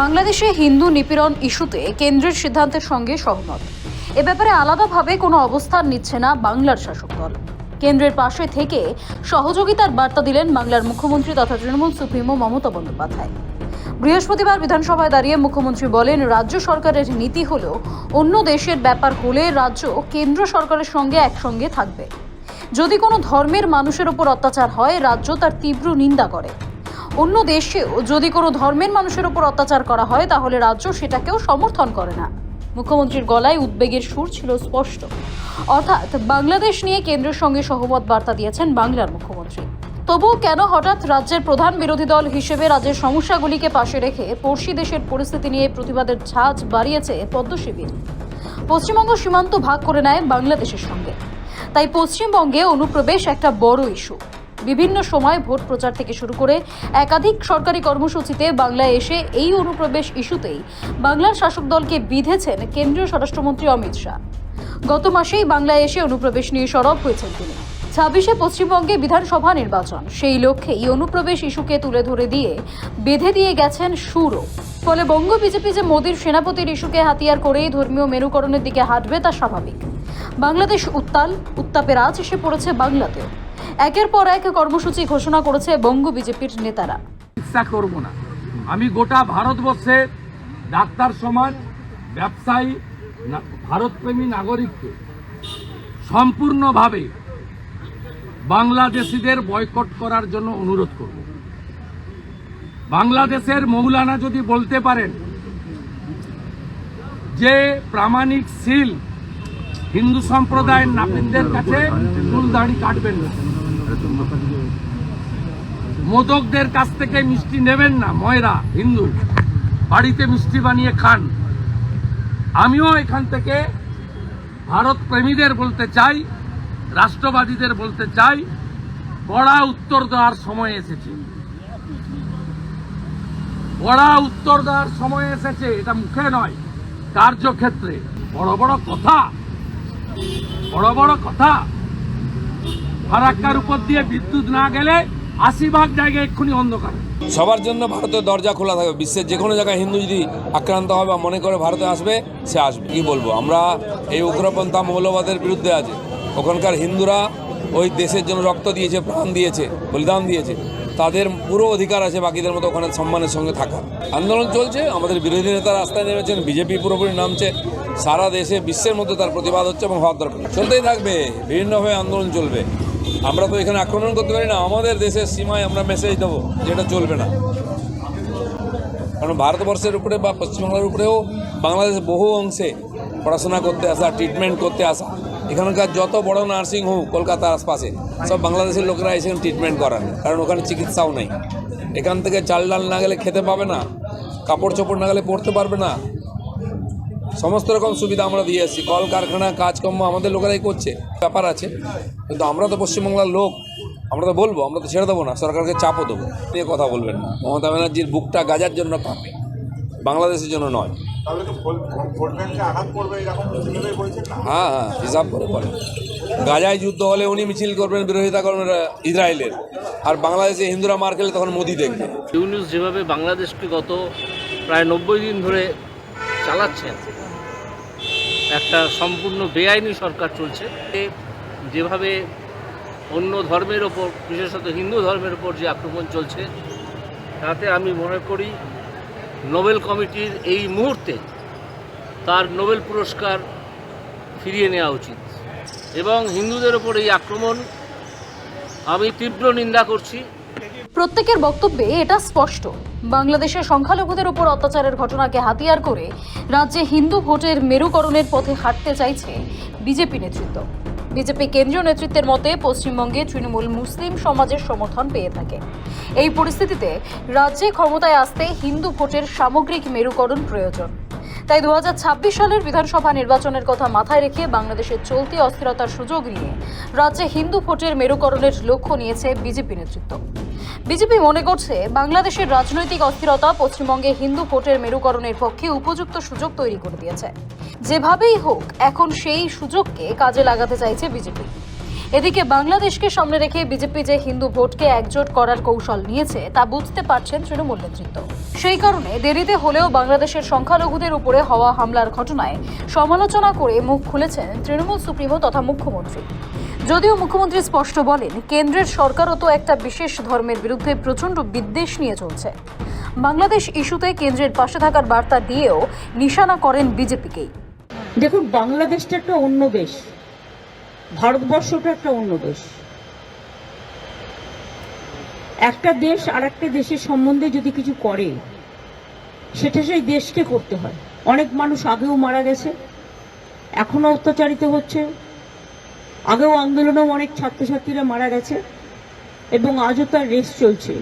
বাংলাদেশে হিন্দু নিপীড়ন ইস্যুতে কেন্দ্রের সিদ্ধান্তের সঙ্গে সহমত। এ ব্যাপারে আলাদাভাবে কোনো অবস্থান নিচ্ছে না বাংলার শাসক দল। কেন্দ্রের পাশে থেকে সহযোগিতার বার্তা দিলেন বাংলার মুখ্যমন্ত্রী তথা তৃণমূল সুপ্রিমো মমতা বন্দ্যোপাধ্যায়। বৃহস্পতিবার বিধানসভায় দাঁড়িয়ে মুখ্যমন্ত্রী বলেন, রাজ্য সরকারের নীতি হল অন্য দেশের ব্যাপার হলে রাজ্য কেন্দ্র সরকারের সঙ্গে একসঙ্গে থাকবে। যদি কোনো ধর্মের মানুষের ওপর অত্যাচার হয়, রাজ্য তার তীব্র নিন্দা করে। অন্য দেশেও যদি কোনো ধর্মের মানুষের ওপর অত্যাচার করা হয়, তাহলে রাজ্য সেটাকেও সমর্থন করে না। মুখ্যমন্ত্রীর গলায় উদ্বেগের সুর ছিল স্পষ্ট। অর্থাৎ বাংলাদেশ নিয়ে কেন্দ্রের সঙ্গে সহমত বার্তা দিয়েছেন বাংলার মুখ্যমন্ত্রী। তবুও কেন হঠাৎ রাজ্যের প্রধান বিরোধী দল হিসেবে রাজ্যের সমস্যাগুলিকে পাশে রেখে পড়শি দেশের পরিস্থিতি নিয়ে প্রতিবাদের ঝাঁজ বাড়িয়েছে পদ্ম শিবির। পশ্চিমবঙ্গ সীমান্ত ভাগ করে নেয় বাংলাদেশের সঙ্গে। তাই পশ্চিমবঙ্গে অনুপ্রবেশ একটা বড় ইস্যু বিভিন্ন সময় ভোট প্রচার থেকে শুরু করে একাধিক সরকারি কর্মসূচিতে বাংলায় এসে এই অনুপ্রবেশ ইস্যুতেই বাংলার শাসক দলকে বিধেছেন কেন্দ্রীয় স্বরাষ্ট্রমন্ত্রী অমিত শাহ। গত মাসেই বাংলায় এসে অনুপ্রবেশ নিয়ে সরব হয়েছেন তিনি। ছাব্বিশে পশ্চিমবঙ্গে বিধানসভা নির্বাচন, সেই লক্ষ্যে এই অনুপ্রবেশ ইস্যুকে তুলে ধরে দিয়ে বেঁধে দিয়ে গেছেন সুরও। ফলে বঙ্গ বিজেপি যে মোদীর সেনাপতির ইস্যুকে হাতিয়ার করেই ধর্মীয় মেরুকরণের দিকে হাঁটবে তা স্বাভাবিক। বাংলাদেশ উত্তাল, উত্তাপের আজ এসে পড়েছে বাংলাতেও। একের পর এক কর্মসূচি ঘোষণা করেছে বঙ্গ বিজেপির নেতারা। চিকিৎসা করব না। আমি গোটা ভারতবর্ষের ডাক্তার সমাজ, ব্যবসায়ী ভারতপ্রেমী নাগরিককে সম্পূর্ণভাবে বাংলাদেশিদের বয়কট করার জন্য অনুরোধ করব। বাংলাদেশের মৌলানা যদি বলতে পারেন যে প্রামাণিক সিল হিন্দু সম্প্রদায়ের নাপিতদের কাছে চুল দাড়ি কাটবেন না। মোদকদের কাছ থেকে মিষ্টি নেবেন না, ময়রা, হিন্দু। বাড়িতে মিষ্টি বানিয়ে খান। আমিও এখান থেকে ভারত প্রেমীদের বলতে চাই, রাষ্ট্রবাদীদের বলতে চাই কড়া উত্তর দেওয়ার সময় এসেছে। কড়া উত্তর দেওয়ার সময় এসেছে, এটা মুখে নয়, কার্যক্ষেত্রে। বড় বড় কথা, বড় বড় কথা। ফারাক্কার উপর দিয়ে বিদ্যুৎ না গেলে আশি ভাগ জায়গায় এক্ষুনি অন্ধকার। সবার জন্য ভারতের দরজা খোলা থাকবে। বিশ্বের যে কোনো জায়গায় হিন্দু যদি আক্রান্ত হবে বা মনে করে ভারতে আসবে, সে আসবে। কি বলব? আমরা এই উগ্রপন্থা মৌলবাদের বিরুদ্ধে আছে। ওখানকার হিন্দুরা ওই দেশের জন্য রক্ত দিয়েছে, প্রাণ দিয়েছে, বলিদান দিয়েছে। তাদের পুরো অধিকার আছে বাকিদের মতো ওখানে সম্মানের সঙ্গে থাকা আন্দোলন চলছে। আমাদের বিরোধী নেতা রাস্তায় নেমেছেন। বিজেপি পুরোপুরি নামছে। সারা দেশে বিশ্বের মধ্যে তার প্রতিবাদ হচ্ছে এবং হওয়ার দরকার চলতেই থাকবে। বিভিন্নভাবে আন্দোলন চলবে। আমরা তো এখানে আক্রমণ করতে পারি না, আমাদের দেশের সীমায় আমরা মেসেজ দেবো, যেটা চলবে না। কারণ ভারতবর্ষের উপরে বা পশ্চিমবাংলার উপরেও বাংলাদেশের বহু অংশে পড়াশোনা করতে আসা ট্রিটমেন্ট করতে আসা। এখানকার যত বড় নার্সিং হোম কলকাতার আশপাশে, সব বাংলাদেশের লোকেরা এসে ট্রিটমেন্ট করান, কারণ ওখানে চিকিৎসাও নেই। এখান থেকে চাল ডাল না গেলে খেতে পাবে না, কাপড় চোপড় না গেলে পরতে পারবে না। সমস্ত রকম সুবিধা আমরা দিয়ে আসছি। কলকারখানা কাজকর্ম আমাদের লোকেরাই করছে ব্যাপার আছে। কিন্তু আমরা তো পশ্চিমবাংলার লোক আমরা তো বলব আমরা তো ছেড়ে দেবো না সরকারকে চাপও দেবো। নিয়ে কথা বলবেন না। মমতা ব্যানার্জির বুকটা গাজার জন্য কাঁপে বাংলাদেশের জন্য নয়। হ্যাঁ হ্যাঁ হিসাব করে বলেন গাজায় যুদ্ধ হলে উনি মিছিল করবেন বিরোধিতা করবেন ইসরায়েলের। আর বাংলাদেশে হিন্দুরা মার খেলে তখন মোদি দেখবে। ইউনিস যেভাবে বাংলাদেশকে গত প্রায় নব্বই দিন ধরে চালাচ্ছেন একটা সম্পূর্ণ বেআইনি সরকার চলছে। যেভাবে অন্য ধর্মের ওপর, বিশেষত হিন্দু ধর্মের ওপর যে আক্রমণ চলছে, তাতে আমি মনে করি নোবেল কমিটির এই মুহূর্তে তার নোবেল পুরস্কার ফিরিয়ে নেওয়া উচিত। এবং হিন্দুদের ওপর এই আক্রমণ আমি তীব্র নিন্দা করছি। প্রত্যেকের বক্তব্যে এটা স্পষ্ট। বাংলাদেশের সংখ্যালঘুদের উপর অত্যাচারের ঘটনাকে হাতিয়ার করে রাজ্যে হিন্দু ভোটের মেরুকরণের পথে হাঁটতে চাইছে বিজেপি নেতৃত্ব। বিজেপি কেন্দ্রীয় নেতৃত্বের মতে পশ্চিমবঙ্গে তৃণমূল মুসলিম সমাজের সমর্থন পেয়ে থাকে। এই পরিস্থিতিতে রাজ্যে ক্ষমতায় আসতে হিন্দু ভোটের সামগ্রিক মেরুকরণ প্রয়োজন। তাই দু হাজার ছাব্বিশ সালের বিধানসভা নির্বাচনের কথা মাথায় রেখে বাংলাদেশের চলতি অস্থিরতার সুযোগ নিয়ে রাজ্যে হিন্দু ভোটের মেরুকরণের লক্ষ্য নিয়েছে বিজেপি নেতৃত্ব। বিজেপি মনে করছে বাংলাদেশের রাজনৈতিক অস্থিরতা পশ্চিমবঙ্গে হিন্দু ভোটের মেরুকরণের পক্ষে উপযুক্ত সুযোগ তৈরি করে দিয়েছে। যেভাবেই হোক, এখন সেই সুযোগকে কাজে লাগাতে চাইছে বিজেপি। এদিকে বাংলাদেশকে সামনে রেখে বিজেপি যে হিন্দু ভোটকে একজোট করার কৌশল নিয়েছে, তা বুঝতে পারছেন তৃণমূল নেতৃত্ব। সেই কারণে দেরিতে হলেও বাংলাদেশের সংখ্যালঘুদের উপরে হওয়া হামলার ঘটনায় সমালোচনা করে মুখ খুলেছেন তৃণমূল সুপ্রিমো তথা মুখ্যমন্ত্রী। যদিও মুখ্যমন্ত্রী স্পষ্ট বলেন, কেন্দ্রের সরকারও তো একটা বিশেষ ধর্মের বিরুদ্ধে প্রচণ্ড বিদ্বেষ নিয়ে চলছে। বাংলাদেশ ইস্যুতে কেন্দ্রের পাশে থাকার বার্তা দিয়েও নিশানা করেন বিজেপিকেই। দেখুন, বাংলাদেশটা একটা অন্য দেশ। ভারতবর্ষটা একটা অন্য দেশ। একটা দেশ আর একটা দেশের সম্বন্ধে যদি কিছু করে, সেটা সেই দেশকে করতে হয়। অনেক মানুষ আগেও মারা গেছে, এখনও অত্যাচারিত হচ্ছে। আগেও আন্দোলনেও অনেক ছাত্রছাত্রীরা মারা গেছে, এবং আজও তার রেস চলছে।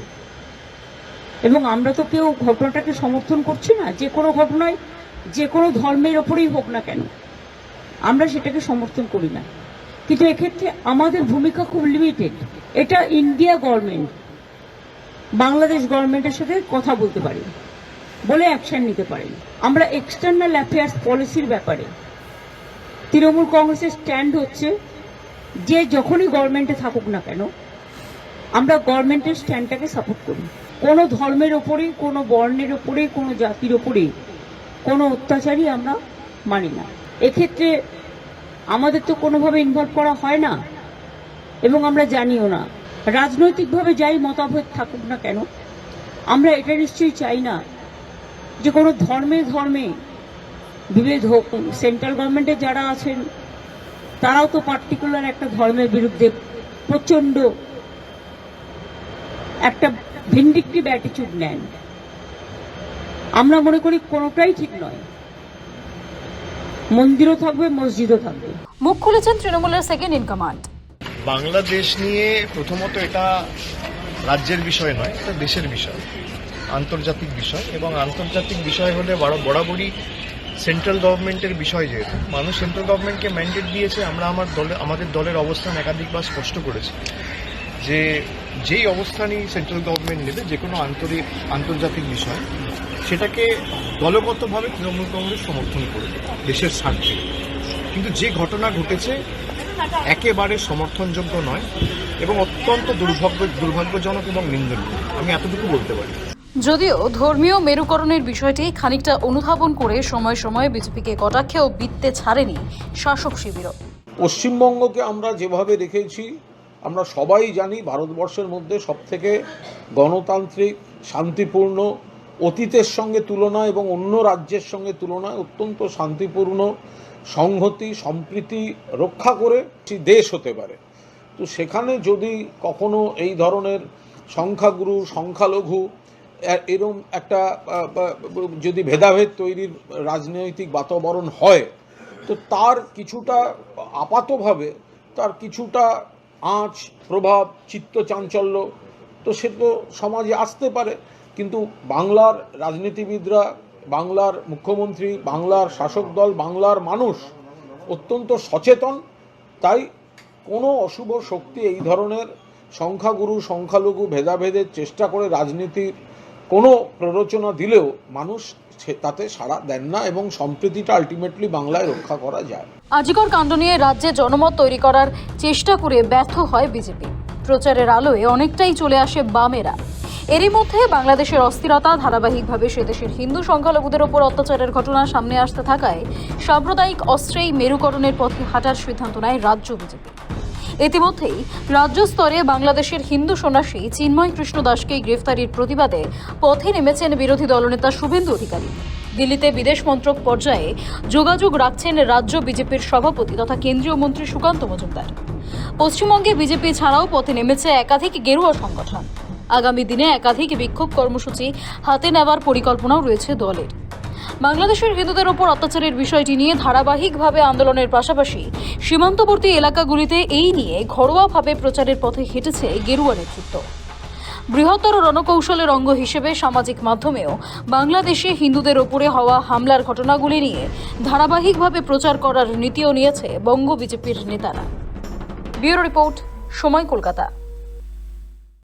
এবং আমরা তো কেউ ঘটনাটাকে সমর্থন করছি না, যে কোনো ঘটনায়, যে কোনো ধর্মের ওপরেই হোক না কেন, আমরা সেটাকে সমর্থন করি না। কিন্তু এক্ষেত্রে আমাদের ভূমিকা খুব লিমিটেড এটা ইন্ডিয়া গভর্নমেন্ট বাংলাদেশ গভর্নমেন্টের সাথে কথা বলতে পারি, বলে অ্যাকশন নিতে পারি। আমরা এক্সটার্নাল অ্যাফেয়ার্স পলিসির ব্যাপারে, তৃণমূল কংগ্রেসের স্ট্যান্ড হচ্ছে যে যখনই গভর্নমেন্টে থাকুক না কেন, আমরা গভর্নমেন্টের স্ট্যান্ডটাকে সাপোর্ট করি। কোনো ধর্মের ওপরে কোনো বর্ণের ওপরে কোনো জাতির ওপরে কোনো অত্যাচারই আমরা মানি না। এক্ষেত্রে আমাদের তো কোনোভাবে ইনভলভ করা হয় না এবং আমরা জানিও না। রাজনৈতিকভাবে যাই মতামত থাকুক না কেন, আমরা এটা নিশ্চয়ই চাই না যে কোনো ধর্মে ধর্মে বিভেদ হোক। সেন্ট্রাল গভর্নমেন্টে যারা আছেন তারাও তো পার্টিকুলার একটা ধর্মের বিরুদ্ধে প্রচণ্ড একটা ভিন্ডিকটিভ অ্যাটিচিউড নেন। আমরা মনে করি কোনোটাই ঠিক নয়। মন্দিরও থাকবে মসজিদও থাকবে। মুখ খুলেছেন তৃণমূলের সেকেন্ড ইন কমান্ড বাংলাদেশ নিয়ে প্রথমত এটা রাজ্যের বিষয় নয় এটা দেশের বিষয়। আন্তর্জাতিক বিষয় এবং আন্তর্জাতিক বিষয় হলে বড় বরাবরই সেন্ট্রাল গভর্নমেন্টের বিষয় যেহেতু। মানুষ সেন্ট্রাল গভর্নমেন্টকে ম্যান্ডেট দিয়েছে, আমরা আমার দলে, আমাদের দলের অবস্থান একাধিকবার স্পষ্ট করেছি। যে, যেই অবস্থানই সেন্ট্রাল গভর্নমেন্ট নেবে, যে কোনো আন্তরিক, আন্তর্জাতিক বিষয়, সেটাকে দলগতভাবে তৃণমূল কংগ্রেস সমর্থন করবে, দেশের স্বার্থে। কিন্তু যে ঘটনা ঘটেছে, একেবারে সমর্থনযোগ্য নয় এবং অত্যন্ত দুর্ভাগ্য, দুর্ভাগ্যজনক এবং নিন্দনীয়। আমি এতটুকু বলতে পারি। যদিও ধর্মীয় মেরুকরণের বিষয়টি খানিকটা অনুধাবন করে সময় সময় বিজেপিকে কটাক্ষেও বিত্তে ছাড়েনি শাসক শিবিরও। পশ্চিমবঙ্গকে আমরা যেভাবে রেখেছি আমরা সবাই জানি ভারতবর্ষের মধ্যে সবথেকে গণতান্ত্রিক, শান্তিপূর্ণ, অতীতের সঙ্গে তুলনা এবং অন্য রাজ্যের সঙ্গে তুলনায় অত্যন্ত শান্তিপূর্ণ সংহতি, সম্প্রীতি রক্ষা করে দেশ হতে পারে। তো সেখানে যদি কখনো এই ধরনের সংখ্যাগুরু, সংখ্যালঘু এরম একটা যদি ভেদাভেদ তৈরির রাজনৈতিক বাতাবরণ হয়, তো তার কিছুটা আপাতভাবে তার কিছুটা আঁচ, প্রভাব, চিত্ত চাঞ্চল্য, তো সে তো সমাজে আসতে পারে। কিন্তু বাংলার রাজনীতিবিদরা, বাংলার মুখ্যমন্ত্রী, বাংলার শাসক দল, বাংলার মানুষ অত্যন্ত সচেতন। তাই কোনো অশুভ শক্তি এই ধরনের সংখ্যাগুরু, সংখ্যালঘু ভেদাভেদের চেষ্টা করে রাজনীতির কোনো প্ররোচনা দিলেও মানুষ তাতে সাড়া দেন না এবং সম্প্রীতিটা আলটিমেটলি বাংলায় রক্ষা করা যায়। আজিকর কাণ্ড নিয়ে রাজ্যে জনমত তৈরি করার চেষ্টা করে ব্যর্থ হয় বিজেপি। প্রচারের আলোয় অনেকটাই চলে আসে বামেরা। এরই মধ্যে বাংলাদেশের অস্থিরতা ধারাবাহিকভাবে সে দেশের হিন্দু সংখ্যালঘুদের ওপর অত্যাচারের ঘটনা সামনে আসতে থাকায় সাম্প্রদায়িক অস্ত্রেই মেরুকরণের পথে হাঁটার সিদ্ধান্ত নেয় রাজ্য বিজেপি। ইতিমধ্যেই রাজ্য স্তরে বাংলাদেশের হিন্দু সন্ন্যাসী চিন্ময় কৃষ্ণ দাসকে গ্রেফতারির প্রতিবাদে পথে নেমেছেন বিরোধী দলনেতা শুভেন্দু অধিকারী। দিল্লিতে বিদেশ মন্ত্রক পর্যায়ে যোগাযোগ রাখছেন রাজ্য বিজেপির সভাপতি তথা কেন্দ্রীয় মন্ত্রী সুকান্ত মজুমদার। পশ্চিমবঙ্গে বিজেপি ছাড়াও পথে নেমেছে একাধিক গেরুয়া সংগঠন। আগামী দিনে একাধিক বিক্ষোভ কর্মসূচি হাতে নেওয়ার পরিকল্পনাও রয়েছে দলের। বাংলাদেশের হিন্দুদের ওপর অত্যাচারের বিষয়টি নিয়ে ধারাবাহিকভাবে আন্দোলনের পাশাপাশি সীমান্তবর্তী এলাকাগুলিতে এই নিয়ে ঘরোয়াভাবে প্রচারের পথে হেঁটেছে গেরুয়া নেতৃত্ব। বৃহত্তর রণকৌশলের অঙ্গ হিসেবে সামাজিক মাধ্যমেও বাংলাদেশে হিন্দুদের ওপরে হওয়া হামলার ঘটনাগুলি নিয়ে ধারাবাহিকভাবে প্রচার করার নীতিও নিয়েছে বঙ্গ বিজেপির নেতারা। ব্যুরো রিপোর্ট, সময় কলকাতা।